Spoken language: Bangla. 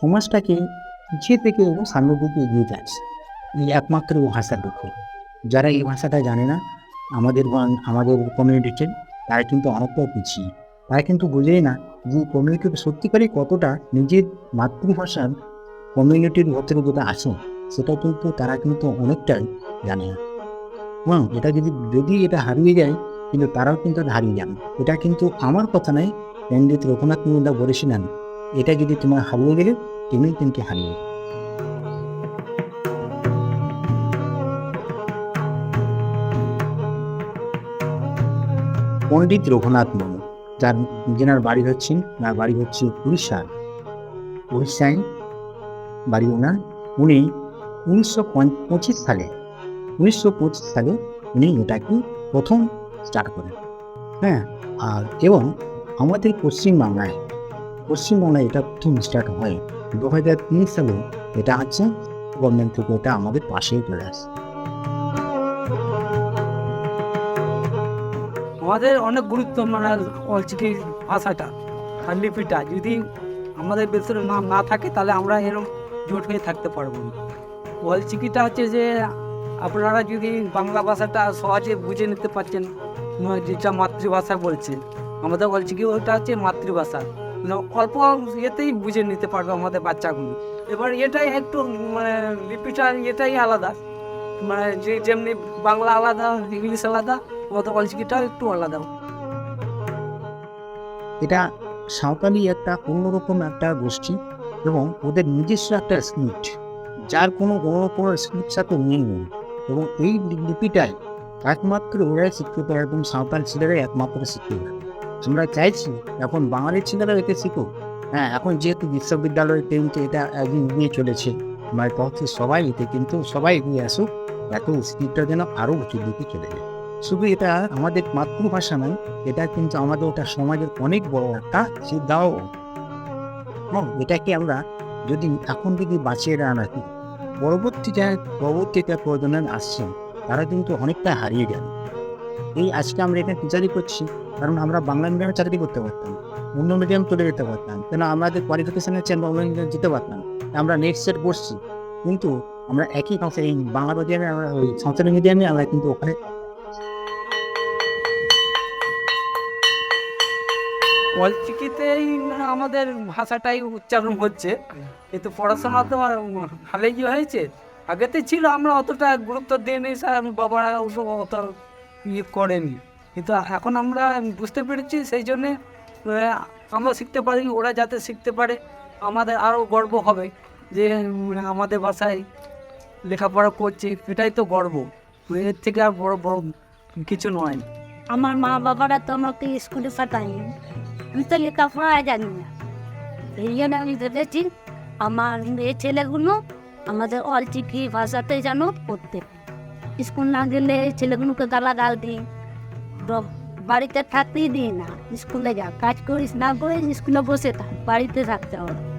সমাজটাকে পিছিয়ে থেকে এবং সামনের দিকে এগিয়ে যাচ্ছে, এই একমাত্র ভাষার দুঃখ। যারা এই ভাষাটা জানে না, আমাদের আমাদের কমিউনিটিতে তারা কিন্তু অনেকটা পিছিয়ে। তারা কিন্তু বোঝেই না যে কমিউনিটি সত্যিকারই কতটা নিজের মাতৃভাষার কমিউনিটির ভেতরে যেটা আছে, সেটা কিন্তু তারা কিন্তু অনেকটাই জানে না। এবং এটা যদি যদি এটা হারিয়ে যায়, কিন্তু তারাও কিন্তু হারিয়ে যাবে এটা কিন্তু আমার কথা নয় পণ্ডিত রঘুনাথ মুন্ডা বলেছিলেন এটা যদি তোমার হারিয়ে গেলে, তুমি কিন্তু হারিয়ে। পণ্ডিত রঘুনাথ মুর্মু যার যেনার বাড়ি হচ্ছেন তার বাড়ি হচ্ছে উড়িষ্যা। উড়িষ্যায় বাড়ি ওনার। উনি উনিশশো পঁচিশ সালে, উনিশশো পঁচিশ সালে উনি এটাকে প্রথম স্টার্ট করেন। হ্যাঁ আর এবং আমাদের পশ্চিমবাংলায় পশ্চিমবাংলায় এটা প্রথম স্টার্ট হয়। দু হাজার তিন সালে এটা হচ্ছে গভর্নমেন্ট থেকে এটা আমাদের পাশেই চলে আসে। আমাদের অনেক গুরুত্ব মানে অলচিকি ভাষাটা, লিপিটা। যদি আমাদের দেশের নাম না থাকে, তাহলে আমরা এরকম জোট হয়ে থাকতে পারব না। অলচিকিটা হচ্ছে যে, আপনারা যদি বাংলা ভাষাটা সহজে বুঝে নিতে পারছেন, যেটা মাতৃভাষা বলছে, আমাদের অলচিকি ওটা হচ্ছে মাতৃভাষা। অল্প ইয়েতেই বুঝে নিতে পারবে আমাদের বাচ্চাগুলো। এবার এটাই একটু মানে লিপিটা এটাই আলাদা। মানে যে যেমনি বাংলা আলাদা, ইংলিশ আলাদা আমাদের অলচিকিটাও একটু আলাদা। এটা সাঁওতালি একটা অন্যরকম একটা গোষ্ঠী এবং ওদের নিজস্ব একটা স্ক্রিপ্ট যার কোনো অন্য কোনো স্ক্রিপ্ট সাথে নেই। এবং এই লিপিটাই একমাত্র ওরাই পারে এবং সাঁওতাল ছেলেরাই একমাত্র পারে আমরা চাইছি, এখন বাঙালির ছেলেরা এতে শিখুক হ্যাঁ এখন যেহেতু বিশ্ববিদ্যালয় কিন্তু এটা একদিন নিয়ে চলেছে আমার পক্ষে সবাই এতে কিন্তু সবাই এগিয়ে আসুক, এত স্ক্রিপ্টটা যেন আরও উঁচুর দিকে চলে যায়। শুধু এটা আমাদের মাতৃভাষা নয়, এটা কিন্তু আমাদের ওটা সমাজের অনেক বড় একটা সিদ্ধাও হ্যাঁ এটাকে আমরা যদি এখন যদি বাঁচিয়ে রাখি, পরবর্তীতে পরবর্তীতে প্রয়োজনে আসছে, তারা কিন্তু অনেকটা হারিয়ে যাবে। এই আজকে আমরা এখানে টিচারি করছি, কারণ আমরা বাংলা মিডিয়ামে চাকরি করতে পারতাম, অন্য মিডিয়াম চলে যেতে পারতাম, কেন আমাদের কোয়ালিফিকেশনের অন্য যেতে পারতাম আমরা নেট সেট বসছি কিন্তু আমরা একই ভাষায় এই বাংলা মিডিয়ামে আমরা ওই সাঁওতালি মিডিয়ামে আমরা কিন্তু ওখানে আমাদের ভাষাটাই উচ্চারণ হচ্ছে, কিন্তু পড়াশোনা তো কি হয়েছে। আগেতে ছিল, আমরা অতটা গুরুত্ব দিইনি, স্যার, বাবারা অত ইয়ে করেনি? কিন্তু এখন আমরা বুঝতে পেরেছি সেই জন্যে আমরা শিখতে পারি, ওরা যাতে শিখতে পারে, আমাদের আরও গর্ব হবে যে আমাদের ভাষায় লেখাপড়া করছে, এটাই তো গর্ব। এর থেকে আর বড় বড় কিছু নয়। আমার মা বাবারা তো আমাকে স্কুলে পাঠায়নি আমি তো লেখাপড়া জানি না। এই জন্য আমি ভেবেছি, আমার মেয়ে ছেলেগুলো আমাদের অলচিকি ভাষাতে যেন পড়তে পারে। স্কুল না গেলে ছেলেগুলোকে গালা গাল দিই তো বাড়িতে থাকতেই দিই না স্কুলে যা কাজ করিস না করিস স্কুলে বসে থাক বাড়িতে থাকতে হবে